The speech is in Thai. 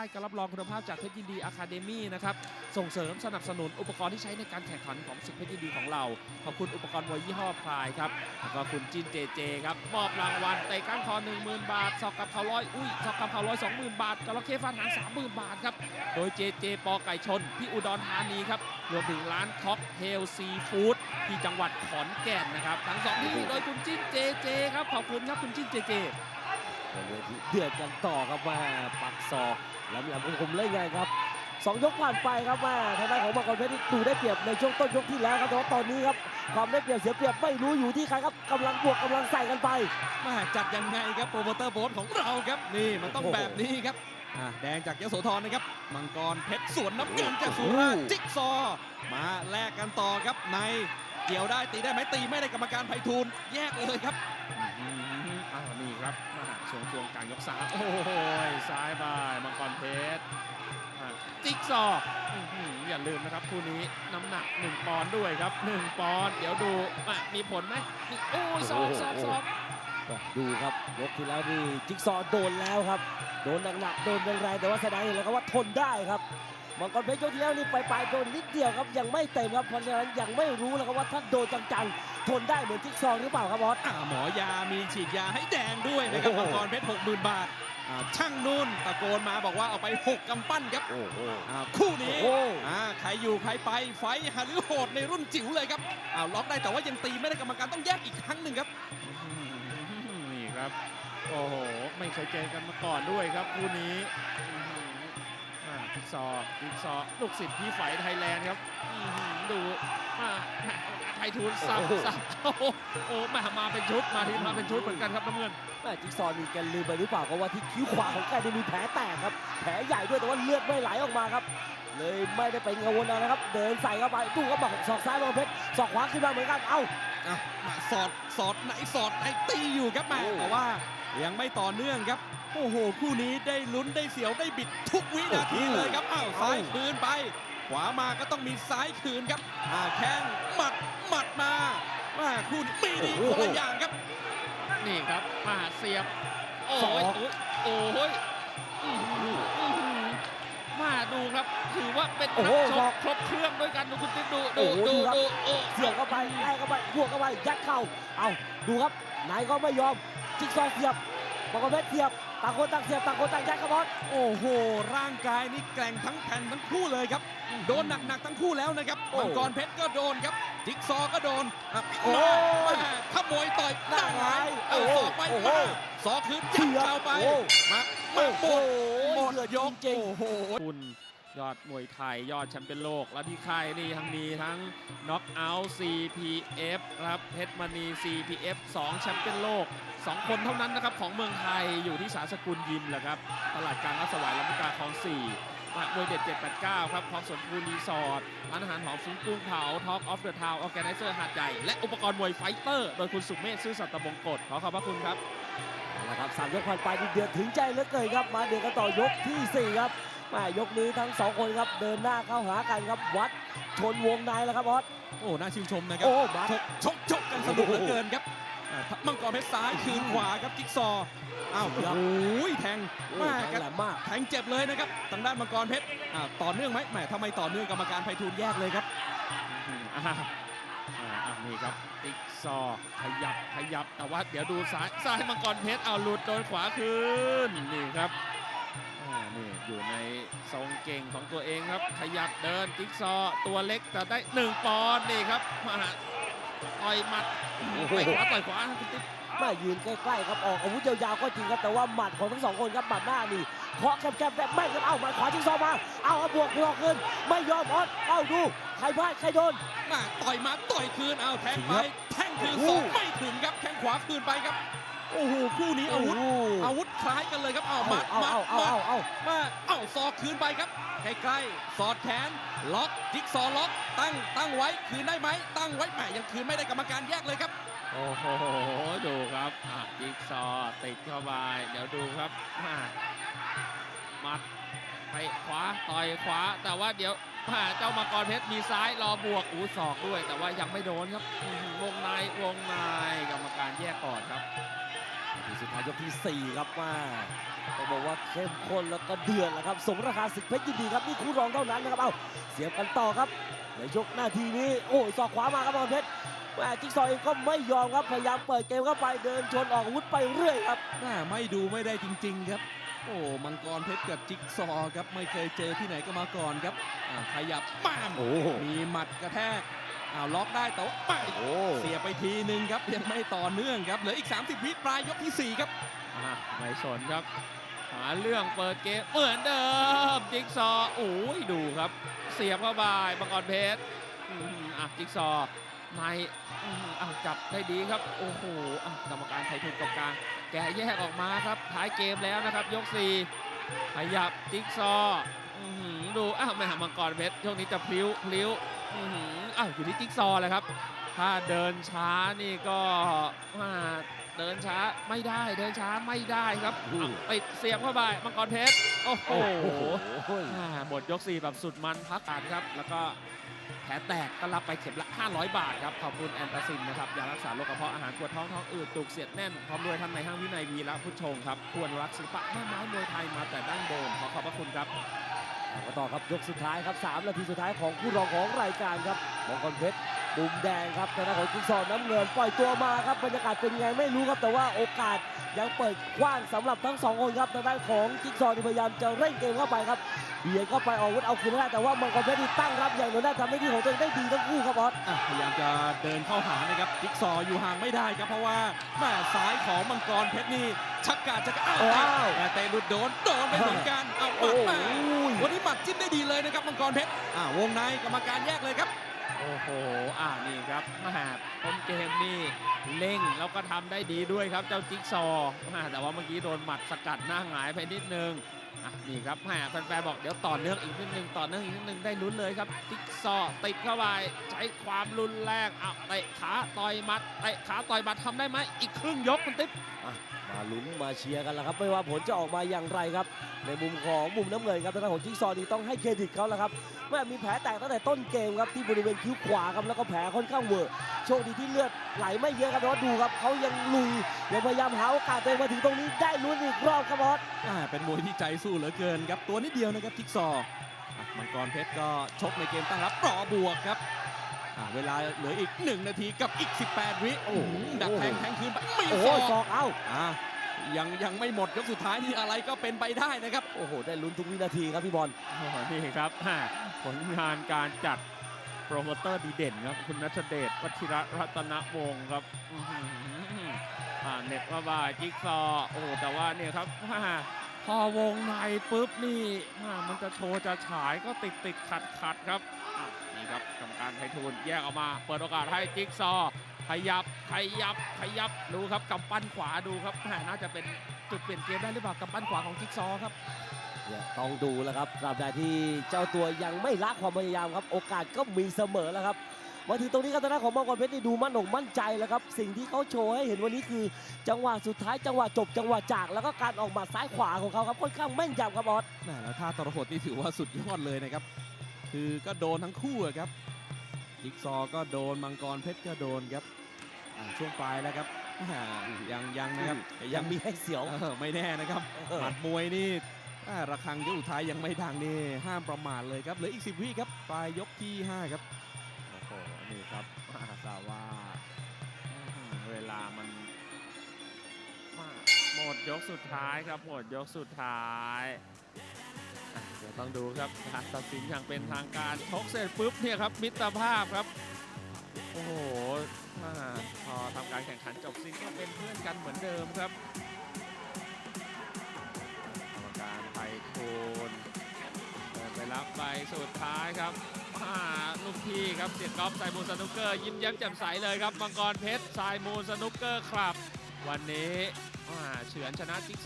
ายการรับรองคุณภาพจากเพชรยินดีอะคาเดมี่นะครับส่งเสริมสนับสนุนอุปกรณ์ที่ใช้ในการแข่งขันของศึกเพชรยินดีของเรา ขอบคุณอุปกรณ์มวยยี่ห้อพลายครับแล้วก็คุณจินเจเจครับมอบรางวัลเตะก้านคอ 10,000 บาทสอกกับเขาร้อยอุ้ยสอกกับเขาร้อย20,000บาทจระเข้ฟาดหาง30,000บาทครับโดยเจเจปอไก่ชนที่อุดรธานีครับรวมถึงร้านค็อกเทลซีฟู้ดที่จังหวัดขอนแก่นนะครับทั้งสองที่โดยคุณจิ้นเจเจครับขอบคุณครับคุณจิ้นเจเจ บนเวทีเดือดกันต่อครับว่าปักศอกแหลมแหลมคมๆเล่นไงครับสองยกผ่านไปครับว่าทางด้านของมังกรเพชรนี่ดูได้เปรียบในช่วงต้นยกที่แล้วครับแต่ว่าตอนนี้ครับความได้เปรียบเสียเปรียบไม่รู้อยู่ที่ใครครับกำลังบวกกำลังใส่กันไปมาจัดยังไงครับโปรโมเตอร์โบสของเราครับนี่มันต้องโอ้โหแบบนี้ครับอะแดงจากยโสธรนะครับมังกรเพชรสวนน้ำเงินจากสุราษฎร์โอ้โหจิ๊กซอว์มาแลกกันต่อครับในเกี่ยวได้ตีได้ไหมตีไม่ได้กรรมการไพฑูรย์แยกเลยครับอืมอ้าว นี่ครับมาช่วงช่วงกลางยกสามโอ้โหซ้ายบายมังกรเพชรอะจิ๊กซอว์อื้อหืออย่าลืมนะครับคู่นี้น้ำหนัก 1 ปอนด์ด้วยครับ 1 ปอนด์เดี๋ยวดูอะมีผลไหมมีโอ้ยสองสองสองดูครับยกที่แล้วนี่จิ๊กซอว์โดนแล้วครับ โดนหนักๆโดนแรงๆแต่ว่าแสดงเห็นแล้วครับว่าทนได้ครับ มังกรเพชรยกที่แล้วนี่ปลายๆโดนนิดเดียวครับยังไม่เต็มครับเพราะฉะนั้นยังไม่รู้แล้วครับว่าถ้าโดนจังๆทนได้เหมือนจิ๊กซอว์หรือเปล่าครับบอสอ่าหมอยามีฉีดยาให้แดงด้วยนะครับโอ้มังโหกรเพชรหกหมื่นบาทอ่าช่างนุ่นตะโกนมาบอกว่าเอาไปหกกำปั้นครับโอ้โห อ่าคู่นี้โอ้อ่าใครอยู่ใครไปไฟท์หรือโหดในรุ่นจิ๋วเลยครับอ้าวล็อกได้แต่ว่ายังตีไม่ได้กรรมการต้องแยกอีกครั้งหนึ่งครับ นี่ครับ โอ้โห ไม่เคยเจอกันมาก่อนด้วยครับคู่นี้อื้อ หืออ่าพิกซอว์พิกซอว์ลูกศิษย์พี่ไฝไทยแลนด์ครับอื้อหือดูอ่าไทยทูลสับโอ้โหสับโอ้โหโอ้มามาเป็นชุดมาทีมาเป็นชุดเหมือนกันครับน้ำเงินแม่จิ๊กซอว์มีแกลืมไปหรือเปล่าก็ว่าที่คิ้วขวาของแกนี่มีแผลแตกครับ แผลใหญ่ด้วยแต่ว่าเลือดไม่ไหลออกมาครับ เลยไม่ได้เป็นกังวลอะไรนะครับ เดินใส่เข้าไปดูครับบอกศอกซ้ายมังกรเพชรศอกขวาขึ้นมาเหมือนกันเอ้าอะมาสอดสอดไหนสอดไหนตีอยู่ครับแม่โอ้แต่ว่า ยังไม่ต่อเนื่องครับ โอ้โห คู่นี้ได้ลุ้นได้เสียวได้บิดทุกวินาทีเลยครับ อ้าวซ้ายคืนไป ขวามาก็ต้องมีซ้ายคืนครับอ่าแข้งหมัดหมัดมาว่าคู่นี้มีดีคนละอย่างครับ นี่ครับมาเสียบ โอ้สองยโอ้ย ดูครับ ถือว่าเป็นโอ้นัโหกชศอกกครบเครื่องด้วยกันดูคุณติ๊บดูโอ้ดูโหดูดูครับดูโอ้เสียบเข้าไปไล่เข้าไปบวกเข้าไปยัดเข่าเอาดูครับไหนก็ไม่ยอมจิ๊กซอว์เสียบมังกรเพชรเสียบต่างคนต่างเสียบต่างคนต่างยัดครับบอสโอ้โห ร่างกายนี่แกร่งทั้งแผ่นทั้งคู่เลยครับ โดนหนักๆทั้งคู่แล้วนะครับโอ้มังกรเพชรก็โดนครับจิ๊กซอว์ก็โดนอะโอ้มามาขโมยต่อยหน้าหงายเอาโอ้โหศอกไปโอ้โหมา ศอกคืนยัดเข่าไปโอ้มามาโอ้หโหมดหมดเดือดยกจริงโอ้โหคุณยอดมวยไทย ยอดแชมเปี้ยนโลก และที่ค่ายนี่ทั้งมีทั้งน็อกเอาท์ CPF นะครับเพชรมณี CPF 2 แชมเปี้ยนโลก 2 คนเท่านั้นนะครับ ของเมืองไทยอยู่ที่สาสกุลยิมแหละครับ ตลาดกลางรัชสวายลำลูกกาคลอง4มหามวยเด็ด 789 ครับคลองสวนภูรีสอร์ทร้านอาหารหอมฟุ้งกุ้งเผาท็อปออฟเดอะทาวน์ออแกไนเซอร์หาดใหญ่ และอุปกรณ์มวยไฟเตอร์ โดยคุณสุเมธซื่อสัตย์ตะบงกฎขอขอบพระคุณครับ เอาละครับสามยกผ่านไปนี่เดือดถึงใจเหลือเกินครับ มาเดือดกันต่อยกที่ 4 ครับแม่ยกนี้ทั้งสองคนครับเดินหน้าเข้าหากันครับวัดชนวงในแล้วครับบอสโอ้น่าชื่นชมนะครับโอ้บัดชกชกชกกันสนุกเหลือเกินครับอ่ามังกรเพชรซ้ายคืนขวาครับจิ๊กซอว์อ้าวครัโอ้บโหแทงโอ้มากแข็งครับแหลมมากแทงเจ็บเลยนะครับทางด้านมังกรเพชรอ่าต่อเนื่องไหมแหมทำไมต่อเนื่องกรรมการไพฑูรย์แยกเลยครับ อืมอ่าอ่าอะนี่ครับ ติ๊กซอว์ขยับขยับแต่ว่าเดี๋ยวดูซ้ายซ้ายมังกรเพชรเอาหลุดโดนขวาคืนนี่ครับอ่านี่อยู่ในทรงเก่งของตัวเองครับ ขยับเดินติ๊กซอว์ตัวเล็กแต่ได้หนึ่งปอนด์นี่ครับมาต่อยหมัดโอ้โหต่อยขวาต่อยขวาครับคุณติ๊กแม่ยืนใกล้ๆครับออกอาวุธยาวๆก็จริงครับแต่ว่าหมัดของทั้งสองคนครับหมัดหน้านี่เคาะแคบๆแบบแม่นครับเอาหมัดขวาจิ๊กซอว์มาเอาเอาบวกบวกขึ้นไม่ยอมออสเอาดูใครพลาดใครโดนมาต่อยมาต่อยคืนเอาแทงไปครับแทงคืนโอ้สโหองไม่ถึงครับแทงขวาคืนไปครับโอ้โหคู่นี้อาวุธโอ้โหอาวุธคล้ายกันเลยครับเอาเอามาเอามาเอาเอามาเอาเอามาเอาศอกคืนไปครับใกล้ๆสอดแขนล็อกจิ๊กซอว์ล็อกตั้งตั้งไว้คืนได้ไหมตั้งไว้แหมยังคืนไม่ได้กรรมการแยกเลยครับ โอ้โห ดูครับอะจิ๊กซอติดเข้าไป เดี๋ยวดูครับอ่าหมัดไปขวาต่อยขวา แต่ว่าเดี๋ยวอ่าเจ้ามังกรเพชรมีซ้ายรอบวกอู้ศอกด้วย แต่ว่ายังไม่โดนครับวงในวงในกรรมการแยกก่อนครับทีสุดท้ายยกที่ 4 ครับมาต้องบอกว่าเข้มข้นแล้วก็เดือดแล้วครับ สมราคาศึกเพชรยินดีครับนี่คู่รองเท่านั้นนะครับเอาเสียบกันต่อครับในยกหน้าทีนี้โอ้ยศอกขวามาครับมังกรเพชร ม่จิ๊กซอว์เองก็ไม่ยอมครับพยายามเปิดเกมเข้าไปเดินชนออกอาวุธไปเรื่อยครับแม่ไม่ดูไม่ได้จริง ๆ ครับ โอ้มังกรเพชรกับจิ๊กซอว์ครับไม่เคยเจอที่ไหนก็มาก่อนครับอ่าขยับป้ามโอ้มีหมัดกระแทกอ้าวล็อกได้แต่ว่าไปโอ้เสียไปทีนึงครับยังไม่ต่อเนื่องครับเหลืออีก 30 วิปลายยกทีสี่4ครับอะไม่สนครับ หาเรื่องเปิดเกมเหมือนเดิมจิ๊กซอว์โอ้ยดูครับ เสียบเข้าไปมังกรเพชรอื้อหืออะจิ๊กซอว์ ในอื้อหืออ้าวจับได้ดีครับ โอ้โหอะกรรมการไทยทุนกองกลาง แกะแยกออกมาครับท้ายเกมแล้วนะครับ ยกสี่ขยับจิ๊กซอว์อื้อหือดูอ้าวแม่มังกรเพชรช่วงนี้จะพลิ้วพลิ้วอื้อหืออ้าวอยู่ที่จิ๊กซอว์เลยครับ ถ้าเดินช้านี่ก็อ่าเดินช้าไม่ได้เดินช้าไม่ได้ครับอืมติดเสียบเข้าไปมังกรเพชรโอ้โหโอ้โหอ่าหมดยก4แบบสุดมันพักการครับ แล้วก็ แผลแตกก็รับไปเข็มละ 500 บาทครับ ขอบคุณแอนตาซินนะครับยารักษาโรคกระเพาะอาหารปวดท้องท้องอืดตุกเสียดแน่นพร้อมด้วยท่านในห้างวินัยวีระพุทธชงครับควรรักศิลปะแม่ไม้มวยไทยมาแต่ดั้งเดิมขอขอบพระคุณครับมาต่อครับยกสุดท้ายครับ3นาทีสุดท้ายของคู่รองของรายการครับมองกรเพชร มุมแดงครับทางด้านของจิ๊กซอว์น้ำเงินปล่อยตัวมาครับบรรยากาศเป็นไงไม่รู้ครับแต่ว่าโอกาสยังเปิดกว้างสำหรับทั้งสองคนครับทางด้านของจิ๊กซอว์ที่พยายามจะเร่งเกมเข้าไปครับเบียดเข้าไปออกอาวุธเอาคืนไม่ได้แต่ว่ามังกรเพชรนี่ตั้งรับอย่างหน่อยได้ทำหน้าที่ของตัวเองได้ดีทั้งคู่ครับบอสอะพยายามจะเดินเข้าหานะครับจิ๊กซอว์อยู่ห่างไม่ได้ครับเพราะว่าแม่ซ้ายของมังกรเพชรนี่ชักกาดจะอ้าวว้าวแต่แต่หลุดโดนโดนไปเหมือนกันเอาหมัโอ้ดโหมาวันนี้หมัดจิ้มได้ดีเลยนะครับมังกรเพชรอ่าวงในกรรมการแยกเลยครับ โอ้โหอ่านี่ครับมาหาต้นเกมนี่เล่งแล้วก็ทำได้ดีด้วยครับเจ้าจิ๊กซอแต่ว่าเมื่อกี้โดนหมัดสกัดหน้าหงายไปนิดนึง นี่ครับแหมแฟนๆบอกเดี๋ยวต่อเนื่องอีกนิดนึงต่อเนื่องอีกนิดนึงได้ลุ้นเลยครับจิ๊กซอว์ติดเข้าไปใช้ความรุนแรงอะเตะขาต่อยหมัดเตะขาต่อยหมัดทำได้ไหมอีกครึ่งยกคุณติ๊บมาลุ้นมาเชียร์กันแล้วครับ ไม่ว่าผลจะออกมาอย่างไรครับ ในมุมของมุมน้ำเงินครับทางด้านของจิ๊กซอว์นี่ต้องให้เครดิตเขาแล้วครับแม่มีแผลแตกตั้งแต่ต้นเกมครับที่บริเวณคิ้วขวาครับแล้วก็แผลค่อนข้างเวอร์โชคดีที่เลือดไหลไม่เยอะครับแต่ว่าดูครับเขายังลุยยังพยายามหาโอกาสตัวเองมาถึงตรงนี้ได้ลุ้นอีกรอบครับบอสอ่าเป็นมวยที่ใจสู้เหลือเกินครับตัวนิดเดียวนะครับจิ๊กซอว์อะมังกรเพชรก็ชกในเกมตั้งรับต่อบวกครับอ่าเวลาเหลืออีก 1 นาทีกับอีก 18 วิโอ้โหดักแทงแทงคืนไปมีโอ้ศโหอกศอกเอ้าอ่ายังยังไม่หมดยกสุดท้ายนี่อะไรก็เป็นไปได้นะครับ โอ้โห ได้ลุ้นทุกวินาทีครับพี่บอลโอ้โหนี่ครับแหมผลงานการจัดโปรโมเตอร์ดีเด่นครับ คุณนัทเดชวชิระรัตนวงศ์ครับอื้อหืออ่าเน็ตมาบายจิ๊กซอว์โอ้โหแต่ว่าเนี่ยครับแหมพ อวงในปุ๊บนี่แหมมันจะโชว์จะฉายก็ติดติดขัดขัดครับอะนี่ครับกรรมการไททูลแยกออกมา เปิดโอกาสให้จิ๊กซอว์ขยับขยับขยับดูครับกำปั้นขวาดูครับแหมน่าจะเป็นจุดเปลี่ยนเกมได้หรือเปล่ากำปั้นขวาของจิ๊กซอว์ครับเนี่ยต้องดูแล้วครับตราบใดที่เจ้าตัวยังไม่ละความพยายามครับ โอกาสก็มีเสมอแล้วครับ มาถึงตรงนี้ครับทางด้านของมังกรเพชรนี่ดูมั่นอกมั่นใจแล้วครับ สิ่งที่เขาโชว์ให้เห็นวันนี้คือ จังหวะสุดท้ายจังหวะจบจังหวะจาก แล้วก็การออกหมาซ้ายขวาของเขาครับค่อนข้างแม่นยำครับบอสแหมแล้วท่าตรหดนี่ถือว่าสุดยอดเลยนะครับ คือก็โดนทั้งคู่อะครับจิ๊กซอว์ก็โดนมังกรเพชรก็โดนครับอ่าช่วงปลายแล้วครับอ่ายังยังนะครับยังมีให้เสียวเออไม่แน่นะครับเออหมัดมวยนี่อ่าระฆังยกสุดท้ายยังไม่ดังนี่ห้ามประมาทเลยครับเหลืออีก 10 วิครับปลายยกที่ 5 ครับโอ้โห นี่ครับมาซาว่าเวลามันมาหมดยกสุดท้ายครับหมดยกสุดท้ายเดี๋ยวต้องดูครับการตัดสินอย่างเป็นทางการชกเสร็จปุ๊บเนี่ยครับมิตรภาพครับ โอ้โหพอทำการแข่งขันจบสิ้นก็เป็นเพื่อนกันเหมือนเดิมครับกรรมการไทยทูลเดินไปรับไปสุดท้ายครับ ลูกพี่ครับเสียกอล์ฟสายมูลสนุกเกอร์ยิ้มแย้มแจ่มใสเลยครับมังกรเพชรสายมูลสนุกเกอร์ครับ วันนี้อ่าเฉือนชนะจิ๊ก